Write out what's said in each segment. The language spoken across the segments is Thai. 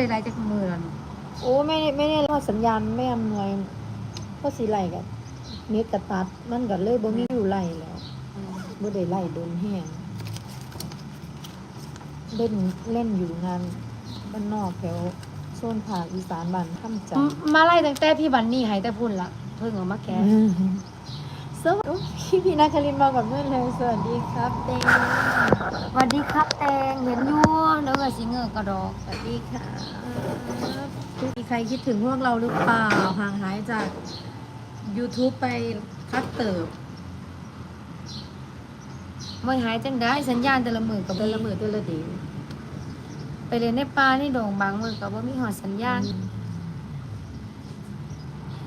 ไม่ได้ไล่จากมือแล้วเนอะโอ้ไม่ได้ไม่ได้รอดสัญญาณไม่อำนวยก็สิไหลกันเน็ตกระตัดมันก็เลยบ่มีอยู่ไหลแล้วบ่ได้ไหลโดนแห้งเล่นเล่นอยู่งานบ้านนอกแถวโซนภาคอีสานบ้านค่ำจันทร์มาไล่ตั้งแต่พี่บันนี่หายแต่พุ่นละเพิ่งเอามาแกะสวัสดี พี่พี่นาคารินมากับเพื่อนเลยสวัสดีครับเต้งสวัสดีครับแตงเห็นอยู่แล้วก็สิเงอร์กระดอกสวัสดีค่ะมีใครคิดถึงพวกเราหรือเปล่าห่างหายจาก YouTube ไปคักเติบไม่หายจังได้สัญญาณแต่ละมือกับเดือนละหมื่นเดือนละเดียวไปเรียนในป่านี่โด่งบางมือกับว่ามีหอดสัญญาณ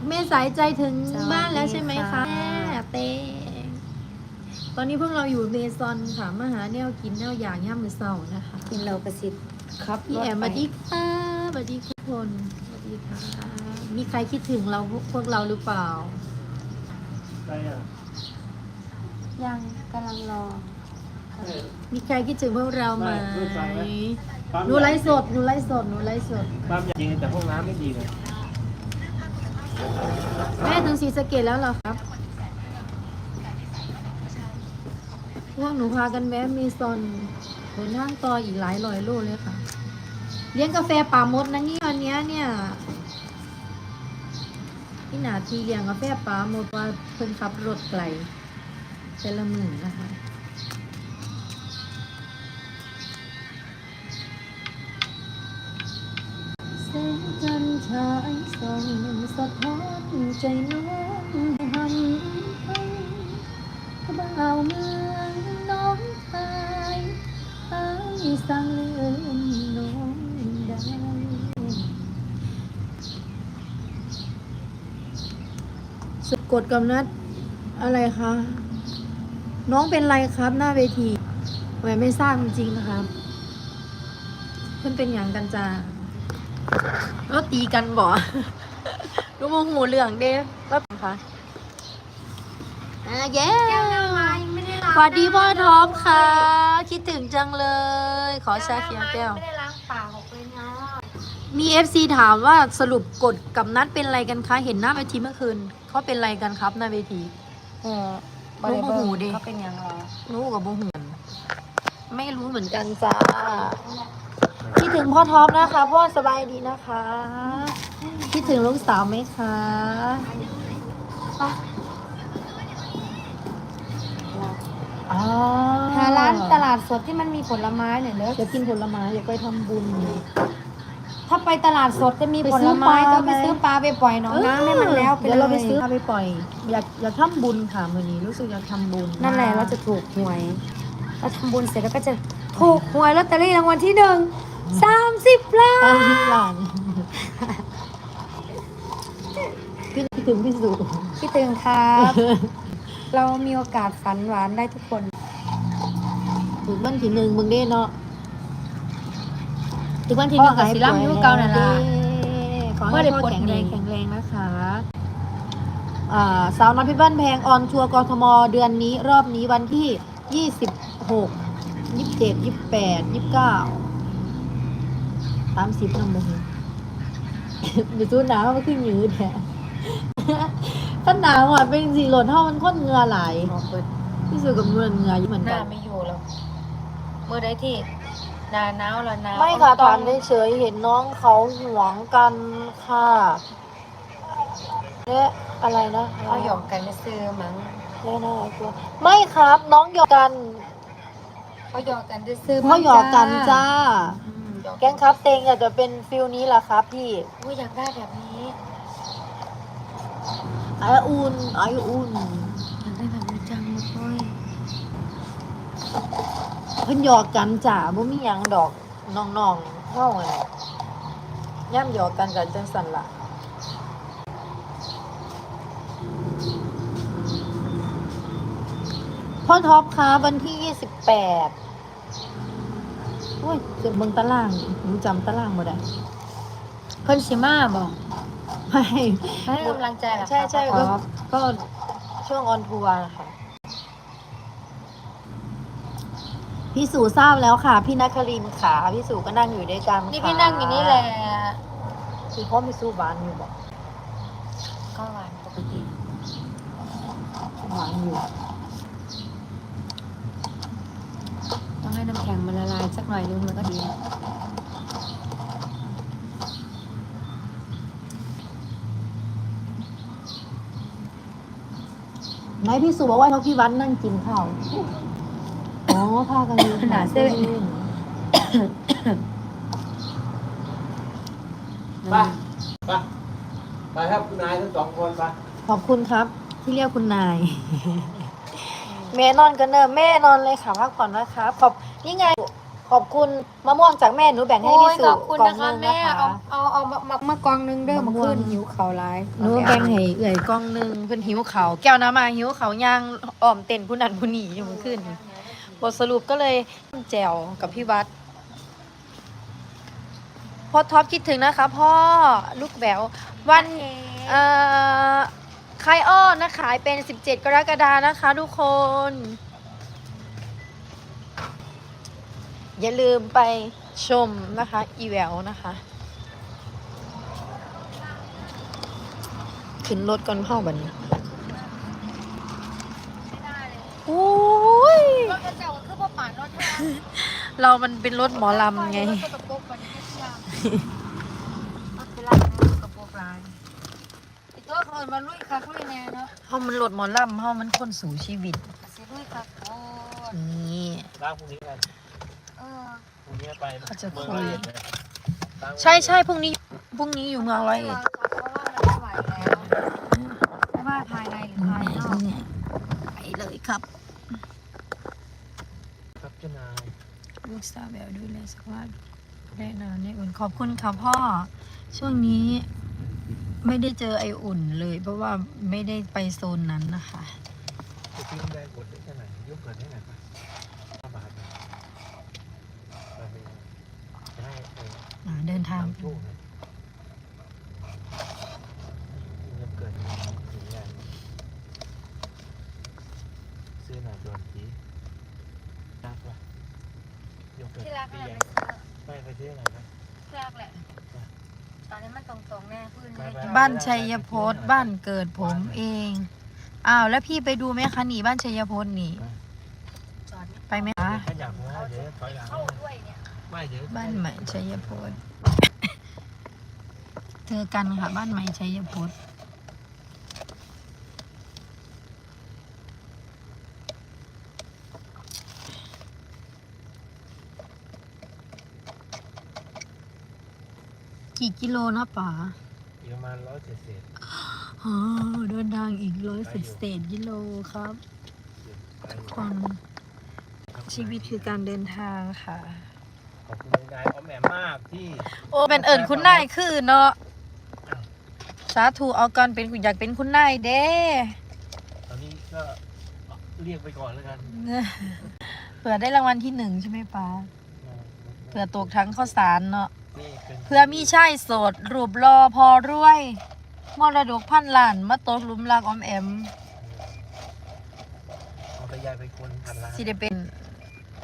แม่สายใจถึงสวัสดีบ้านแล้วใช่ไหมคะค่ะแม่เต้ง ตอนนี้พวกเราอยู่เมซอนค่ะมาหาแนวกินแนวอย่างย่ามมือเศร้านะคะกินเราประสิทธิ์ครับพี่แอมสวัสดีค่ะสวัสดีทุกคนสวัสดีค่ะมีใครคิดถึงเราพวกเราหรือเปล่าใช่อะยังกำลังรอ มีใครคิดถึงพวกเราไหมไม่รู้จักไหมปั๊มหนูไลฟ์สดหนูไลฟ์สดหนูไลฟ์สดปั๊มจริงแต่ห้องน้ำไม่ดีเลยแม่ถึงศรีสะเกดแล้วเหรอครับ พวกหนูพากันแวะเมซอนเดินทางต่ออีกหลายร้อยโลเลยค่ะ เลี้ยงกาแฟป่ามดนะนี่วันนี้เนี่ยพี่หนาทีเลี้ยงกาแฟป่ามดว่าเพิ่นขับรถไกลแต่ละหมื่นนะคะแสงจันทร์ฉายส่องสะท้อนใจน้อง สั่งลืมน้องได้สุดกดกำนัดอะไรคะ น้องเป็นไรครับหน้าเวทีแหวนไม่ทราบจริงๆนะครับ เพื่อนเป็นอย่างกันจ้าก็ตีกันบ่ก็โมโหเรื่องเด้ก็ค่ะอ่าเย้ สวัสดีพ่อท็อปค่ะ คิดถึงจังเลย ขอชาเขียวแก้ว ไม่ได้ล้างปากออกเลยเนาะมี FC ถามว่าสรุปกดกับนัดเป็นอะไรกันคะ เห็นหน้าเวทีเมื่อคืนเขาเป็นอะไรกันครับหน้าเวที เออบ่ได้เบิ่งดิเขาเป็นหยังเหรอรู้กับโมโหไม่รู้เหมือนกันจ้าคิดถึงพ่อท็อปนะคะ พ่อสบายดีนะคะ คิดถึงลูกสาวไหมคะ อ๋อหาร้านตลาดสดที่มันมีผลไม้หน่อยเนอะจะกินผลไม้อยากไปทำบุญ ถ้าไปตลาดสดจะมีไปผซื้ลอไม้ปลาก็ไหมไปซื้อปลาไปปล่อยหนองน้ำให้มันแล้วไปเดี๋ยวเราไปซื้อลยปลาไปปล่อย อยากอยากทำบุญค่ะมือนี้รู้สึกอยากทำบุญนั่นแหละเราจะถูกหวยเราทำบุญเสร็จแล้วก็จะถูกหวยลอตเตอรี่รางวัลที่หนึ่งสามสิบล้าตามนที่หลานคิดถึงพี่สุคิดถึงครับ เรามีโอกาสฝันหวานได้ทุกคนถึงวันที่หนึ่งมึงได้เนาะถึงวันที่หนึ่งกับสิลัมยูเก่านั่นล่ะขอเมื่ให้อได้พ่อปลดแข็งหนี้แรงแข็งแรงนะคะอ่าสาวน้อยพี่บ้านแพงออนทัวร์กทมเดือนนี้รอบนี้วันที่ยี่สิบหกยี่สิบเจ็ดยี่สิบแปดยี่สิบเก้าสามสิบน้ำมันเดี๋ยวจูหนาวมันขึ้นยืดแท้ ถ้าหนาวอะเป็นสีหล่นเท่ามันค้นเหงือไหลายพี่สุกับเงินเหงืออยู่เหมือนหกัน้าน ไม่อยู่แล้วเมื่อใดที่หนาหนาวแล้วหนาวไม่ค่ะต้ถาองมได้เฉยๆเห็นน้องเขาหวงกันค่ะและอะไรนะเขาหยอกกันไม่ซื้อมั้งเล่นอะไรตัวไม่ครับน้องหยอกกันเขาหยอกกันได้ซื้อเขาหยอกกันจ้า อืมหยอกแกงครับเตงอยากจะเป็นฟิลนี้แหละครับพี่ อุ้ยอยากได้แบบนี้ ไออุ่นไออุ่นอยากได้แบบนี้จังเลยเพิ่นหยอกกันจ้าบ่มีหยังดอกน้องๆเฮาอะนะย่ำหยอกกันกันจังสั่นล่ะพ่อท็อปคะวันที่ยี่สิบแปดโอ้ยเดี๋ยวเบิ่งตารางหนูจำตารางบ่ได้เพิ่นสิมาบอก ไม่ให้กำลังใจเหรอคะใช่ใช่พ่ก็อท็อปก็ช่วงออนทัวร์นะคะพี่สูทราบแล้วค่ะ พี่นัครินทร์ค่ะพี่สูก็นั่งอยู่ด้วยกันนี่ค่ะพี่นั่งอยู่นี่แหละคือพ่อพี่สูหวานอยู่บอกก็หวานปกติหวานอยู่ ต้องให้น้ำแข็งมันละลายสักหน่อยนึงมันก็ดี ไหนพี่สูบอกว่าเขาพี่วัดนั่งกินข้าว อ๋อพากันอยู่หนาเส้นไปไปไปครับคุณนายทั้งสองคนไปขอบคุณครับ ที่เรียกคุณนาย แม่นอนกันเนอะแม่นอนเลยค่ะพักผ่อนนะครับ ขอบนี่ไง ขอบคุณมะม่วงจากแม่หนูแบ่งให้โอ้พี่ยสุขอบคุณกล่องนะคะหนึงแม่นะคะเอาเอาเอามามามากองนึงเด้อมาขึ้นหิวเขาร้ายหนูแบ่งให้เอื่อยกล่องหนึงเพิ่นหิวเขาวแก้วน้ำมาหิวเขาวย่างอ้อมเต้นผู้นั้นผู้นี้อยู่เมื่อคืนนี้บทสรุปก็เลยแจวกับพี่วัดพ่อท็อปคิดถึงนะคะพ่อลูกแบววัน เอ่อคายอ้อนะขายเป็น 17 กรกฎานะคะ ทุกคน อย่าลืมไปชมนะคะ อีแววนะคะ ขึ้นรถก่อนเข้าบัดนโอ้ยรถกระเจ้าคือพ่อป่านรถแท้เรามันเป็นรถหมอลำไงรถกระโปรงก่อนนี่เที่ยงรถเป็นไรรถกระโปรงลายไอ้ตัวเขาเอามาลุยค่ะเขาเลยแน่เนาะเฮามันรถหมอลำเฮามันคนสู่ชีวิต สิลุยค่ะโอ้ยนี่ล้างพรุ่งนี้กันเออ พรุ่งนี้ไปเขาจะคุยเมืองละเอียดเลยล้างใช่ใช่พรุ่งนี้พรุ่งนี้อยู่เมืองร้อยเอ็ดเพราะว่ามันไม่ไหวแล้วไม่ว่าภายในหรือภายนอกไปเลยครับครับเจ้านายลูกสาวแบบดูแลสุขภาพได้นานได้อุ่นขอบคุณค่ะพ่อ ช่วงนี้ไม่ได้เจอไออุ่นเลย เพราะว่าไม่ได้ไปโซนนั้นนะคะ จะทิ้งแรงกดได้แค่ไหนยกเกินได้ไหนปะห้าบาทนะไปไปจะให้เอ่าเดินทางทำช่วงเลยเงินเกินถึงแรงซื้อหน่อยโดนทีรักปะยกเกินที่รักปีแหละใหญ่ไปไปซื้อหน่ยนะ ที่รักแหละ ตอนนี้มันตรงๆแน่พื้นไม่ได้บ้านชัยพจน์บ้านเกิดผมเองอ้าวแล้วพี่ไปดูไหมคะนี่บ้านชัยพจน์นี่ จอดไปไหมคะขยับนะเดี๋ยวถอยหลังเข้าด้วยเนี่ย ไม่เดี๋ยวบ้านใหม่ชัยพจน์เจอกันค่ะบ้านใหม่ชัยพจน์กี่กิโลนะป๋าอีกประมาณร้อยเจ็ดสิบอ๋อเดินทางอีกร้อยสิบเศษกิโลครับไปทุกคนชีวิตคือการเดินทางค่ะ ขอบคุณนายออมแอมมากที่โอ้เป็นเอิญคุณนายคือเนาะสาธุเอากันเป็นคุณอยากเป็นคุณนายเด้ตอนนี้ก็เรียกไปก่อนแล้วกันเผื่อได้รางวัลที่หนึ่งใช่ไหมป้าเผื่อตกทั้งข้าวสารเนาะนี่เป็นเพื่อมีชายโสด รูปรอพอรวยมรดกพันล้านมาตกหลุมรักออมแอมเอาไปยายไปคนพันล้านสิได้เป็น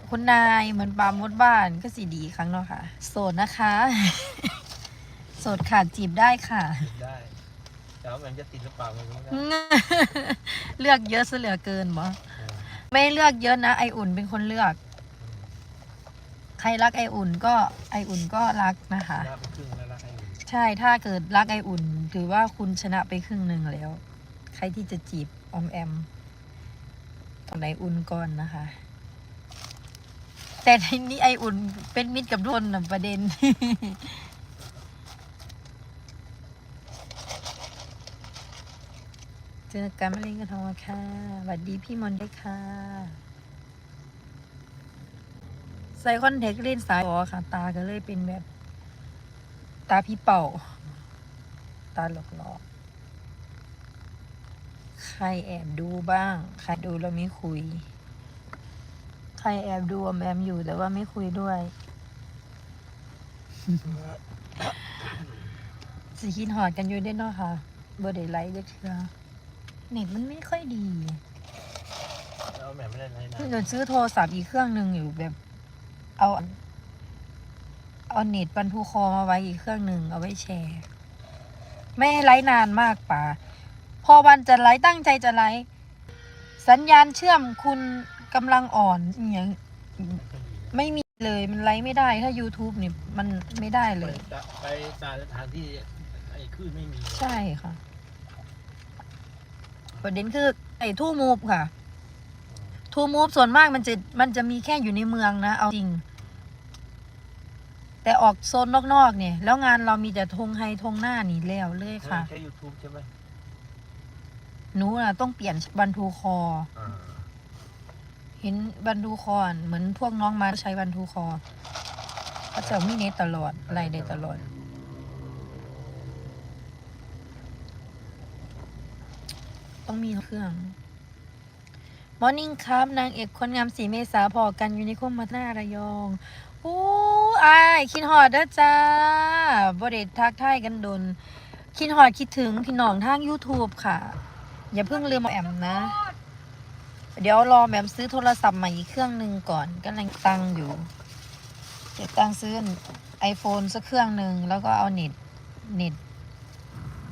คุณนายเหมือนปามดบ้านก็สิดีครั้งเนาะค่ะ โสดนะคะ โสดค่ะจีบได้ค่ะติดได้แต่ว่ามันจะติดหรือเปล่าไม่รู้นะเลือกเยอะซะเหลือเกินบ่ไม่เลือกเยอะนะไออุ่นเป็นคนเลือก ใครรักไออุ่นก็ไออุ่นก็รักนะคะชนะไปครึ่งแล้วละให้ใช่ถ้าเกิดรักไออุ่น ถือว่าคุณชนะไปครึ่งหนึ่งแล้ว ใครที่จะจีบออมแอมตอนไออุ่นก่อนนะคะ แต่ทีนี้ไออุ่นเป็นมิตรกับทุกคนนะประเด็น เจอกันมาเล่นกันทองค่ะสวัสดีพี่มอนด้วยค่ะ ใส่คอนแทคเลนส์สายบอค่ะ ตาก็เลยเป็นแบบ ตาพี่เป่า ตาหลอกหลอกๆใครแอบดูบ้าง ใครดูแล้วไม่คุย ใครแอบดูอมแอมอยู่แต่ว่าไม่คุยด้วย สิคินหอดกันอยู่ได้เนาะค่ะบ่ได้ไลฟ์เด้อเทื่อเน็ตมันไม่ค่อยดีเอาเอาแบบไม่ได้ไรนะเดี๋ยวซื้อโทรศัพท์อีกเครื่องหนึ่งอยู่แบบ เอาเอาเน็ตบรรทุกคอมาไว้อีกเครื่องหนึ่งเอาไว้แชร์ ไม่ให้ไลฟ์นานมากป่าพอวันจะไลฟ์ตั้งใจจะไลฟ์สัญญาณเชื่อมคุณ กำลังอ่อนอหย่างไม่มีเลยมันไลฟ์ไม่ได้ ถ้า YouTube เนี่ยมันไม่ได้ไปเลย ไปตามสถานที่ไอ้คลื่นไม่มี ใช่ค่ะ ประเด็นคือไอ้ทู่มูฟค่ะ ทูมูฟส่วนมากมันจะมันจะมีแค่อยู่ในเมืองนะ เอาจริง แต่ออกโซนนอกๆเนี่ย แล้วงานเรามีแต่ธงไฮธงหน้านี่แล้วเลยค่ะ ใช้ยูทูบใช่ไหมหนูน่ะต้องเปลี่ยนบันทูคอ อ่า เห็นบันทูคออะเหมือนพวกน้องมาใช้บันทูคอเขาจะมีเนตตลอดอะไรได้ตลอด ต้องมีเครื่องมอร์นิ่งครับ นางเอกคนงามสีเมษาพอกันยูนิคอมมาหน้าระยองโอ้อายคิดหอดเด้อจ้าบริเดทักทายกันดนคิดหอดคิดถึงพี่น้องทาง YouTube ค่ะ อย่าเพิ่งลืมเอาแอมนะ เดี๋ยวรอแหมมซื้อโทรศัพท์ใหม่อีกเครื่องหนึ่งก่อนกำลังตังอยู่เดี๋ยวตังซื้อไอโฟนสักเครื่องหนึ่งแล้วก็เอาเน็ตเน็ต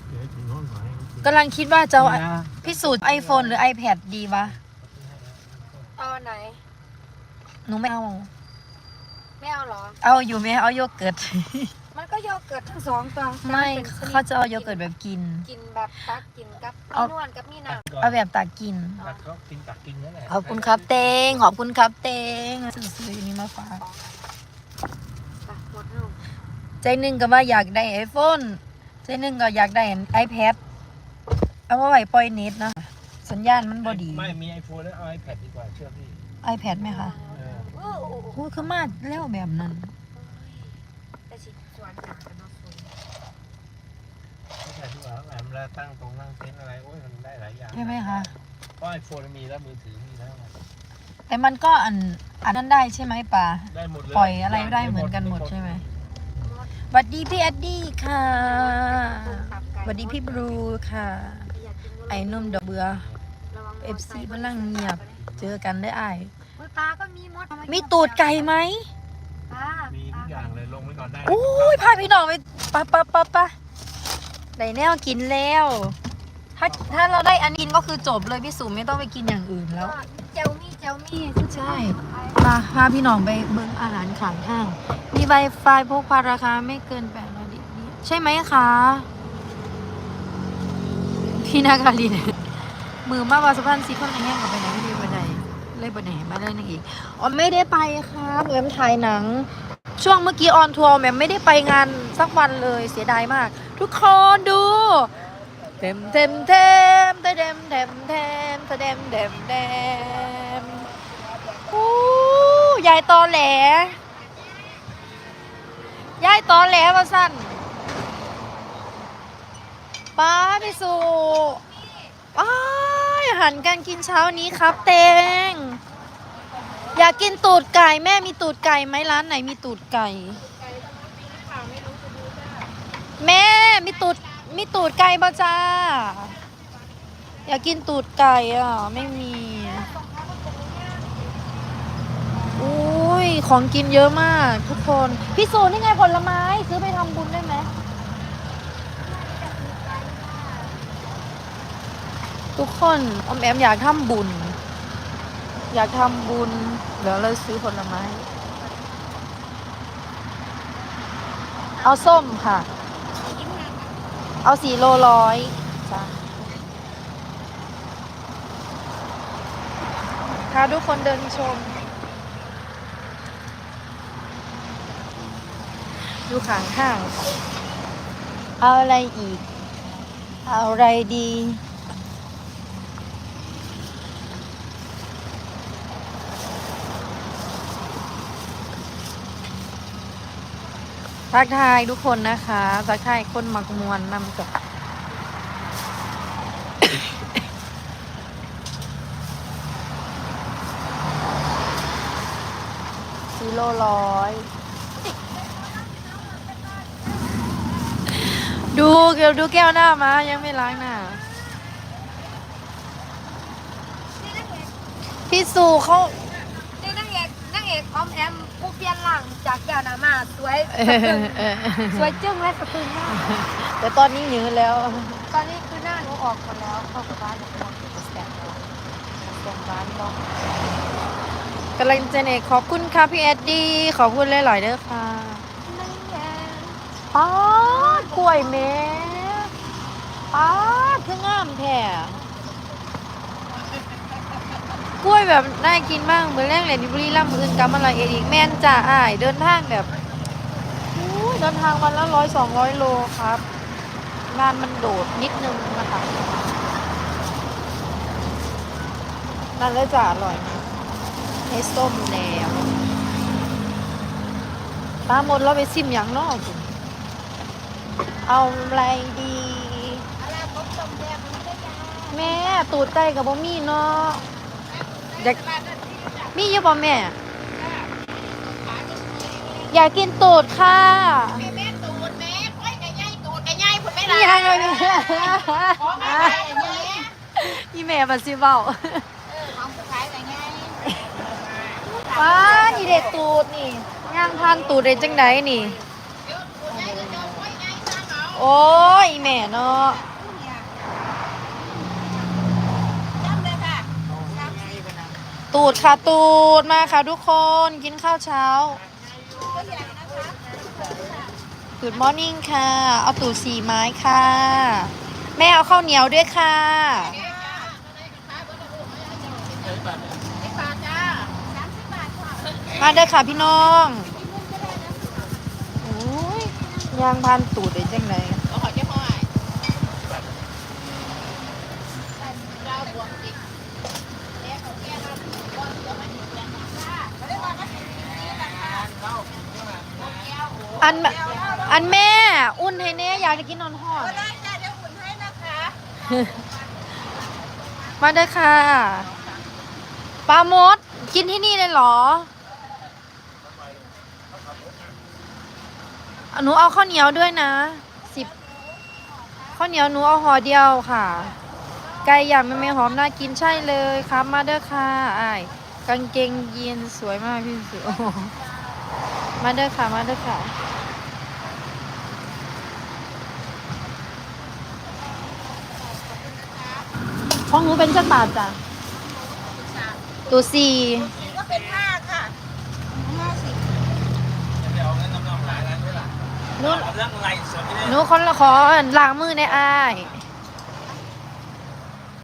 เดี๋ยวถึงห้องหน่อยกำลังคิดว่าจะเอานี่นะพิสูจน์ iPhone หรือ iPad ดีวะเอาอันไหน หนูไม่เอา ไม่เอาเหรอ เอาอยู่ไหมเอาโยเกิร์ต มันก็โยเกิร์ตทั้งสองตัวไม่นป็นชนิดเขาจะเอาโยเกิร์ตแบบกิน กินแบบตักกินกับเอา มีนวลกับมีน้ำ เอาแบบตากกิน ตักก็กินตักกินนั่นแหละขอบคุณครับเตง ขอบคุณครับเตงซื้อๆอันนี้มาฝาก ไปหมดแล้วใจหนึ่งก็ว่าอยากได้ไอโฟนใจหนึ่งก็อยากได้ iPad เอามาไว้ปล่อยเน็ตนะสัญญาณมันบอดี ไม่มีไอโฟนแล้วเอาไอแพดดีกว่าเชื่อพี่ iPad ไหมคะเออ โอ้โหโอ้คือมาเร็วแบบนั้นแต่สิส่ วนหนากันเนาะสวยไม่ใช่ที่ว่าแหมเวลาตั้งตรงนั่งเต็นท์อะไรโอ้ยมันได้หลายอย่างใช่ไหมคะ เพราะไอโฟนมีแล้วมือถือมีแล้วไงแต่มันก็อันอันนั้นได้ใช่ไหมป่าได้หมดเลยปล่อยอะไรได้เหมือนกันหมดใช่ไหมมดสวัสดีพี่แอดดี้ค่ะตับไก่สวัสดีพี่บลูค่ะอยากกินมดไอ้นุ่มดอกเบือระวัง FC พลังเงียบ เจอกันได้อ้ายโอ้ยปลาก็มีมดเอาามีตูดไก่ไหมปลามีทุก อย่างเลยลงไว้ก่อนได้อุ้ยพาพี่น้องไปปะปะปะปะได้แนวกินแล้ว ถ้าถ้าเราได้อันนี้กินก็คือจบเลยพี่สุไม่ต้องไปกินอย่างอื่นแล้ว เจ้ามีเจ้ามีใช่พาพาพี่น้องไปเบิ่งอาหารขายห้าง มีไวไฟพกพาราคาไม่เกินแปดร้อยดิใช่ไหมคะ พี่นาคารินมือมากว่าสุพรรณซีคนไหนแห้งกับไปไหนไม่ได้ไปไหนเลยไปไหนมาเลยนางเอกอ๋อไม่ได้ไปครับแหมมถ่ายหนัง ช่วงเมื่อกี้ออนทัวร์แมมไม่ได้ไปงานสักวันเลยเสียดายมาก ทุกคนดู เต็มเต็มเต็มเต็มเต็มเต็มเต็มเต็มเต็มอู้ยายตอแหลยายตอแหลว่าสั้นป้าพี่สุอ้าอาหันการกินเช้านี้ครับเตง อยากกินตูดไก่แม่มีตูดไก่ไหมร้านไหนมีตูดไก่ แม่มีตูดมีตูดไก่บ่จ้า อยากกินตูดไก่อะไม่มีอุ้ยของกินเยอะมากทุกคนพี่สูนี่ไงผลไม้ซื้อไปทำบุญได้ไหมทุกคนอมแอมอยากทำบุญ อยากทำบุญ ดี๋ยวเราซื้อผลไม้ เอาส้มค่ะ เอาสี่โลร้อยจ้ะพาทุกคนเดินชม ดูขางข้าง เอาอะไรอีก เอาอะไรดี ทักทายทุกคนนะคะทักทายคนมักมวนนำกับกิโลร้อย ดูเดี๋ยวดูแก้วหน้ามายังไม่ล้างหน้า พี่พี่สุเขานี่นางเอกนางเอกออมแอมผู้ เปลี่ยนหลังจากแก้วน้ำมาสวยเออเออ สวยจึ้งและสะพรึงมากแต่ตอนนี้หยืนแล้ว ตอนนี้คือหน้าหนูออกหมดแล้วเข้ากับบ้านหนูลองที่สแตนด์สแตนด์บ้านลองกำลังจะเนกขอบคุณค่ะพี่แอดดี้ขอบคุณหลายๆเด้อค่ะนางแอมป๊าดกล้วยแม่ป๊าดคืองามแท้ก ล้วยแบบน่ากินมากเหมือนแรกเลยดิบรีล่ำมืออื่นกำอะไรเอ็ดอีกแม่นจ่าอ้ายเดินทางแบบอู้ยเดินทางวันละร้อยสองร้อยโลครับงานมันโดดนิดนึงนะคะนั่นเลยจ่าอร่อยมากให้ส้มแล้วตามหมดเราไปซิมอย่างเนอกเอาอะไรดีอะไรผมต้มแดงมันได้ยังแม่ตูดไก่กับบ่มีเนาะ อยากมีอยู่บ่แม่ อยากกินตูดค่ะแม่แม่ตูดแม่ก้อยกระไงตูดกระไงคุณไม่นี่ได้ยังเลยแม่ของอะไรกระไงอีแม่มาสิเว้าเออของผู้ขายกระไงว้านี่เด็ดตูดนี่ย่างทานตูดได้จังไดนี่ โอ้ยอีแม่เนาะ จำเลยค่ะ ตูดค่ะตูดมาค่ะทุกคนกินข้าวเช้า Good morning ค่ะ เอาตูดสี่ไม้ค่ะ แม่เอาข้าวเหนียวด้วยค่ะมาเด้ค่ะพี่น้องโอ้ยยางพันตูดได้จังไหน อันอันแม่ อุ่นให้เน่อยากจะกินนอนห่อนได้จ้ะเดี๋ยวอุ่นให้นะคะมาเด้อค่ะปลาโมดกินที่นี่เลยเหรอหนูเอาข้าวเหนียวด้วยนะสิบข้าวเหนียวหนูเอาห่อเดียวค่ะ ไก่ย่างไม่ไม่หอมน่ากินใช่เลยครับมาเด้อค่ะอ้ายกางเกงยีนสวยมากพี่สุโอ้โห มาเด้อค่ะ มาเด้อค่ะของหนูเป็นจักบาทจ้ะตัวสี่นี่ก็เป็นห้าค่ะห้าสิบจะเอาเงินน้ำนองหลายล้านด้วยล่ะหนูเอาเรื่องไรสดนี่หนูคนละขอล้างมือในอ้ายเ